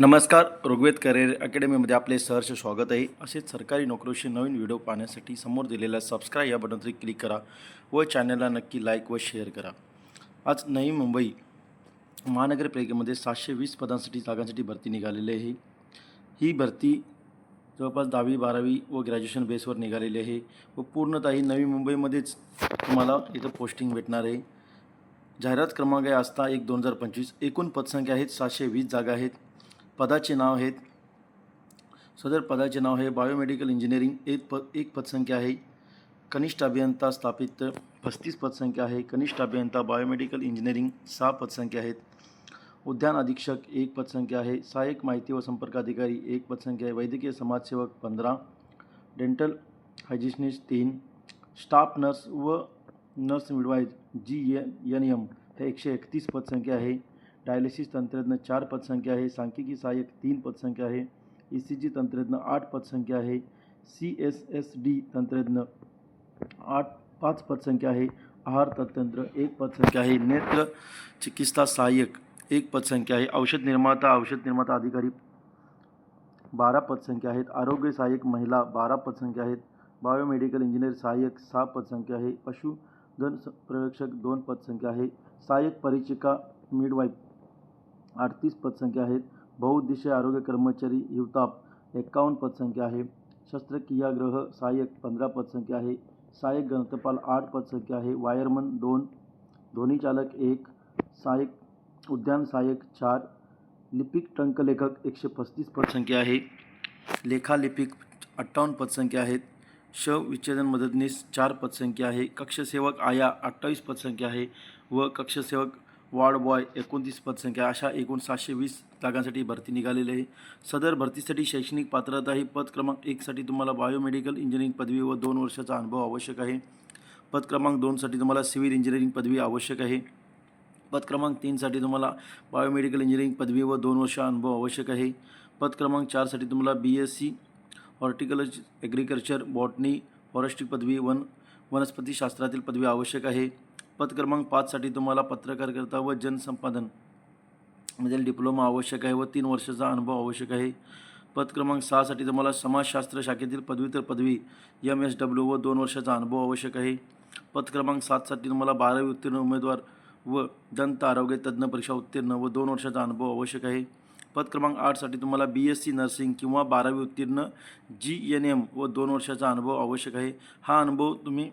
नमस्कार ऋग्वेद करिअर अकॅडमीमध्ये आपले सहर्ष स्वागत आहे. असेच सरकारी नोकरीचे नवीन व्हिडिओ पाहण्यासाठी समोर दिलेल्या सबस्क्राईब या बटनवर क्लिक करा व चॅनलला नक्की लाईक व शेअर करा. आज नवी मुंबई महानगरपालिकेमध्ये सातशे वीस पदांसाठी जागांसाठी भरती निघालेली आहे. ही भरती जवळपास दहावी बारावी व ग्रॅज्युएशन बेसवर निघालेली आहे व पूर्णतः ही नवी मुंबईमध्येच तुम्हाला इथं पोस्टिंग भेटणार आहे. जाहिरात क्रमांक आहे असता एक दोन हजार पंचवीस. एकूण पदसंख्या आहेत सातशे वीस जागा आहेत. पदाचे नाव आहेत. सदर पदाचे नाव आहे बायोमेडिकल इंजिनिअरिंग. एक प एक पदसंख्या आहे. कनिष्ठ अभियंता स्थापित. पस्तीस पदसंख्या आहे. कनिष्ठ अभियंता बायोमेडिकल इंजिनिअरिंग. सहा पदसंख्या आहेत. उद्यान अधीक्षक एक पदसंख्या आहे. सहाय्यक माहिती व संपर्क अधिकारी एक पदसंख्या आहे. वैद्यकीय समाजसेवक पंधरा. डेंटल हायजिशनिस्ट तीन. स्टाफ नर्स व nurse midwives G N M हे एकशे एकतीस पदसंख्या आहे. डायलिसिस तंत्रज्ञ चार पदसंख्या आहे सांख्यिकी सहाय्यक तीन पदसंख्या आहे ई सी जी तंत्रज्ञ आठ पदसंख्या आहे सी एस एस डी तंत्रज्ञ आठ पाच पदसंख्या आहे आहार तंत्र एक पदसंख्या आहे नेत्र चिकित्सा सहाय्यक एक पदसंख्या आहे औषध निर्माता औषध निर्माता अधिकारी बारा पदसंख्या आहेत आरोग्य सहाय्यक महिला बारा पदसंख्या आहेत बायोमेडिकल इंजिनियर सहाय्यक सहा पदसंख्या आहे पशुधन प्रयोगशक दोन पदसंख्या आहे सहाय्यक परिचिका मिडवाईफ अडतीस पदसंख्या आहेत. बहुउद्देशीय आरोग्य कर्मचारी हिवताप एक्कावन्न पदसंख्या आहे. शस्त्रक्रियाग्रह सहाय्यक पंधरा पदसंख्या आहे. सहाय्यक ग्रंथपाल आठ पदसंख्या आहे. वायरमन दोन. ध्वनीचालक एक. सहाय्यक उद्यान सहाय्यक चार. लिपिक टंकलेखक एकशे पस्तीस पदसंख्या आहे. लेखालिपिक अठ्ठावन्न पदसंख्या आहेत. श विच्छेदन मदतनीस चार पदसंख्या आहे. कक्षसेवक आया अठ्ठावीस पदसंख्या आहे. व कक्षसेवक वार्ड बॉय एकोणतीस पदसंख्या अशा एकूण सातशे वीस जागांसाठी भरती निघालेली आहे. सदर भरतीसाठी शैक्षणिक पात्रता ही पद क्रमांक एकसाठी तुम्हाला बायोमेडिकल इंजिनिअरिंग पदवी व दोन वर्षाचा अनुभव आवश्यक आहे. पद क्रमांक दोनसाठी तुम्हाला सिव्हिल इंजिनिअरिंग पदवी आवश्यक आहे. पद क्रमांक तीनसाठी तुम्हाला बायोमेडिकल इंजिनिअरिंग पदवी व दोन वर्ष अनुभव आवश्यक आहे. पद क्रमांक चारसाठी तुम्हाला B S C horticulture agriculture botany forestry पदवी वन वनस्पतीशास्त्रातील पदवी आवश्यक आहे. पद क्रमांक पाचसाठी तुम्हाला पत्रकारकर्ता व जनसंपादन म्हणजे डिप्लोमा आवश्यक आहे व तीन वर्षाचा अनुभव आवश्यक आहे. पद क्रमांक सहासाठी तुम्हाला समाजशास्त्र शाखेतील पदव्युत्तर पदवी एम एस डब्ल्यू व दोन वर्षाचा अनुभव आवश्यक आहे. पद क्रमांक सातसाठी तुम्हाला बारावी उत्तीर्ण उमेदवार व दंत आरोग्य तज्ज्ञ परीक्षा उत्तीर्ण व दोन वर्षाचा अनुभव आवश्यक आहे. पद क्रमांक आठसाठी तुम्हाला बी एस सी नर्सिंग किंवा बारावी उत्तीर्ण जी एन एम व दोन वर्षाचा अनुभव आवश्यक आहे. हा अनुभव तुम्ही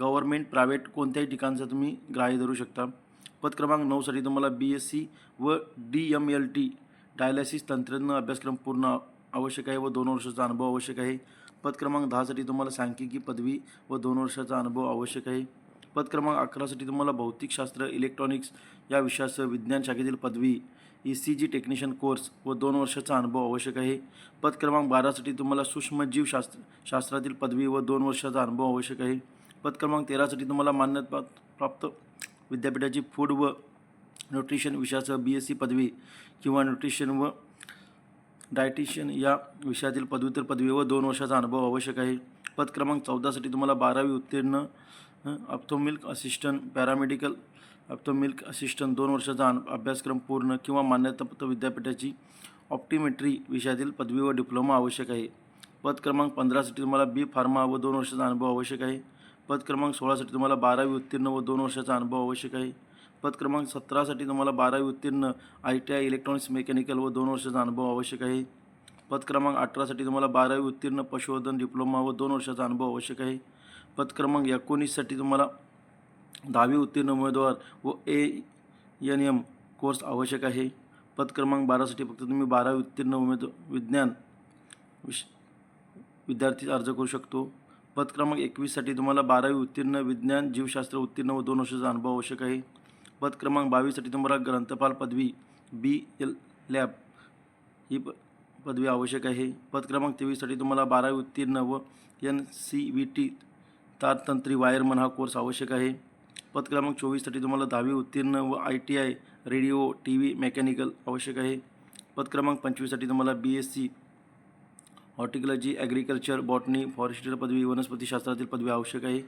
गव्हर्मेंट प्रायव्हेट कोणत्याही ठिकाणचं तुम्ही ग्राह्य धरू शकता. पद क्रमांक नऊसाठी तुम्हाला बी एस सी व D M L T dialysis तंत्रज्ञ अभ्यासक्रम पूर्ण आवश्यक आहे व दोन वर्षाचा अनुभव आवश्यक आहे. पद क्रमांक दहासाठी तुम्हाला सांख्यिकी पदवी व दोन वर्षाचा अनुभव आवश्यक आहे. पद क्रमांक अकरासाठी तुम्हाला भौतिकशास्त्र इलेक्ट्रॉनिक्स या विषयासह विज्ञान शाखेतील पदवी E C G technician course व दोन वर्षाचा अनुभव आवश्यक आहे. पद क्रमांक बारासाठी तुम्हाला सूक्ष्मजीवशास्त्र शास्त्रातील पदवी व दोन वर्षाचा अनुभव आवश्यक आहे. पद क्रमांक तेरासाठी तुम्हाला मान्यता प्राप्त विद्यापीठाची फूड व न्यूट्रिशन विषयासह बी एस सी पदवी किंवा न्यूट्रिशन व डायटिशियन या विषयातील पदव्युत्तर पदवी व दोन वर्षाचा अनुभव आवश्यक आहे. पद क्रमांक चौदासाठी तुम्हाला बारावी उत्तीर्ण ophthalmic assistant paramedical ophthalmic assistant दोन वर्षाचा अभ्यासक्रम पूर्ण किंवा मान्यताप्राप्त विद्यापीठाची ऑप्टिमेट्री विषयातील पदवी व डिप्लोमा आवश्यक आहे. पद क्रमांक पंधरासाठी तुम्हाला बी फार्मा व दोन वर्षाचा अनुभव आवश्यक आहे. पद क्रमांक सोळासाठी तुम्हाला बारावी उत्तीर्ण व दोन वर्षाचा अनुभव आवश्यक आहे. पद क्रमांक सतरासाठी तुम्हाला बारावी उत्तीर्ण I T I electronics mechanical व दोन वर्षाचा अनुभव आवश्यक आहे. पद क्रमांक अठरासाठी तुम्हाला बारावी उत्तीर्ण पशुवर्धन डिप्लोमा व दोन वर्षाचा अनुभव आवश्यक आहे. पद क्रमांक एकोणीससाठी तुम्हाला दहावी उत्तीर्ण उमेदवार व ए एन एम कोर्स आवश्यक आहे. पद क्रमांक बारासाठी फक्त तुम्ही बारावी उत्तीर्ण उमेद विज्ञान विश विद्यार्थी अर्ज करू शकतो. पद क्रमांक एकवीससाठी तुम्हाला बारावी उत्तीर्ण विज्ञान जीवशास्त्र उत्तीर्ण व दोन वर्षाचा अनुभव आवश्यक आहे. पद क्रमांक बावीससाठी तुम्हाला ग्रंथपाल पदवी बी एल लॅब ही प पदवी आवश्यक आहे. पद क्रमांक तेवीससाठी तुम्हाला बारावी उत्तीर्ण व एन सी व्ही टी तारतंत्री वायरमन हा कोर्स आवश्यक आहे. पद क्रमांक चोवीससाठी तुम्हाला दहावी उत्तीर्ण व I T I radio T V mechanical आवश्यक आहे. पद क्रमांक पंचवीससाठी तुम्हाला B S C horticulture agriculture botany forester पदवी वनस्पतीशास्त्रातील पदवी आवश्यक आहे.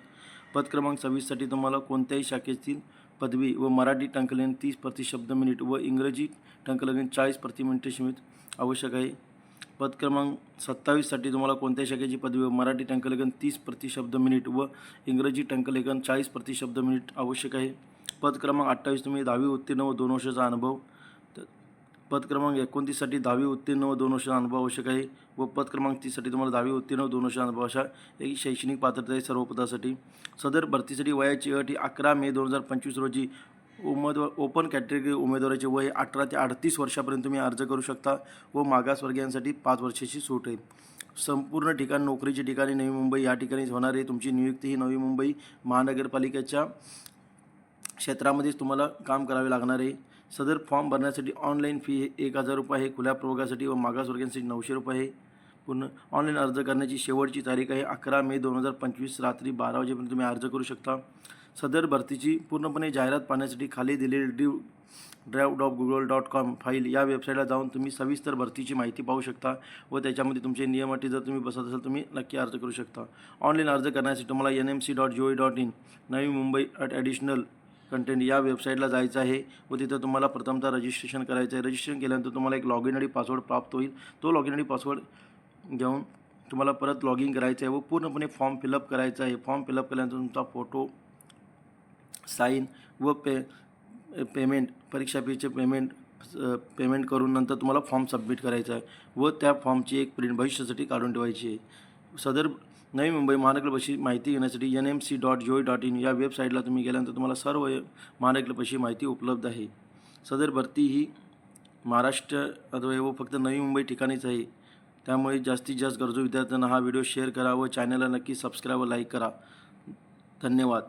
पद क्रमांक सव्वीससाठी तुम्हाला कोणत्याही शाखेतील पदवी व मराठी टंकलेन तीस प्रतिशब्द मिनिट व इंग्रजी टंकलेन चाळीस प्रति मिनिटे सीमित आवश्यक आहे. पद क्रमांक सत्तावीससाठी तुम्हाला कोणत्या शाखेची पदवी व मराठी टंकलेखन तीस प्रतिशब्द मिनिट व इंग्रजी टंकलेखन चाळीस प्रतिशब्द मिनिट आवश्यक आहे. पद क्रमांक अठ्ठावीस तुम्ही दहावी उत्तीर्ण व दोन वर्षाचा अनुभव पद क्रमांक एकोणतीससाठी दहावी उत्तीर्ण व दोन वर्षाचा अनुभव आवश्यक आहे. व पद क्रमांक तीससाठी तुम्हाला दहावी उत्तीर्ण व दोन वर्षाचा अनुभव अशा एक शैक्षणिक पात्रता आहे सर्व पदासाठी. सदर भरतीसाठी वयाची अट ही अकरा मे दोन हजार पंचवीस रोजी उमेदवार ओपन कॅटेगरी उमेदवाराचे वय अठरा ते अडतीस वर्षापर्यंत तुम्ही अर्ज करू शकता व मागासवर्गीयांसाठी पाच वर्षाची सूट आहे. संपूर्ण ठिकाण नोकरीचे ठिकाणी नवी मुंबई या ठिकाणी होणार आहे. तुमची नियुक्ती ही नवी मुंबई महानगरपालिकेच्या क्षेत्रामध्येच तुम्हाला काम करावे लागणार आहे. सदर फॉर्म भरण्यासाठी ऑनलाईन फी हे एक हजार रुपये आहे. खुल्या प्रवर्गासाठी व मागासवर्गीयांसाठी नऊशे रुपये आहे. पूर्ण ऑनलाईन अर्ज करण्याची शेवटची तारीख आहे. अकरा मे दोन हजार पंचवीस रात्री बारा वाजेपर्यंत तुम्ही अर्ज करू शकता. सदर भरतीची पूर्णपणे जाहिरात पाहण्यासाठी खाली दिलेली due drive dot Google dot com file या वेबसाईटला जाऊन तुम्ही सविस्तर भरतीची माहिती पाहू शकता व त्याच्यामध्ये तुमचे नियम अटी जर तुम्ही बसत असाल तुम्ही नक्की अर्ज करू शकता. ऑनलाईन अर्ज करण्यासाठी तुम्हाला N M C dot G O dot in Navi Mumbai अट ॲडिशनल कंटेंट या वेबसाईटला जायचं आहे व तिथं तुम्हाला प्रथमतः रजिस्ट्रेशन करायचं आहे. रजिस्ट्रेशन केल्यानंतर तुम्हाला एक लॉग इन आणि पासवर्ड प्राप्त होईल. तो लॉग इन आणि पासवर्ड घेऊन तुम्हाला परत लॉग इन करायचं आहे व पूर्णपणे फॉर्म फिलअप करायचा आहे. फॉर्म फिलअप केल्यानंतर तुमचा फोटो साईन व पे पेमेंट परीक्षा फीचे पेमेंट पेमेंट करून नंतर तुम्हाला फॉर्म सबमिट करायचा आहे व त्या फॉर्मची एक प्रिंट भविष्यासाठी काढून ठेवायची आहे. सदर नवी मुंबई महानगरपाशी माहिती घेण्यासाठी N M C dot G O dot in या वेबसाईटला तुम्ही गेल्यानंतर तुम्हाला सर्व महानगरपाशी माहिती उपलब्ध आहे. सदर भरती ही महाराष्ट्र अथवा व फक्त नवी मुंबई ठिकाणीच आहे. त्यामुळे जास्तीत जास्त गरजू विद्यार्थ्यांना हा व्हिडिओ शेअर करा व चॅनलला नक्की सबस्क्राईब व लाईक करा. धन्यवाद.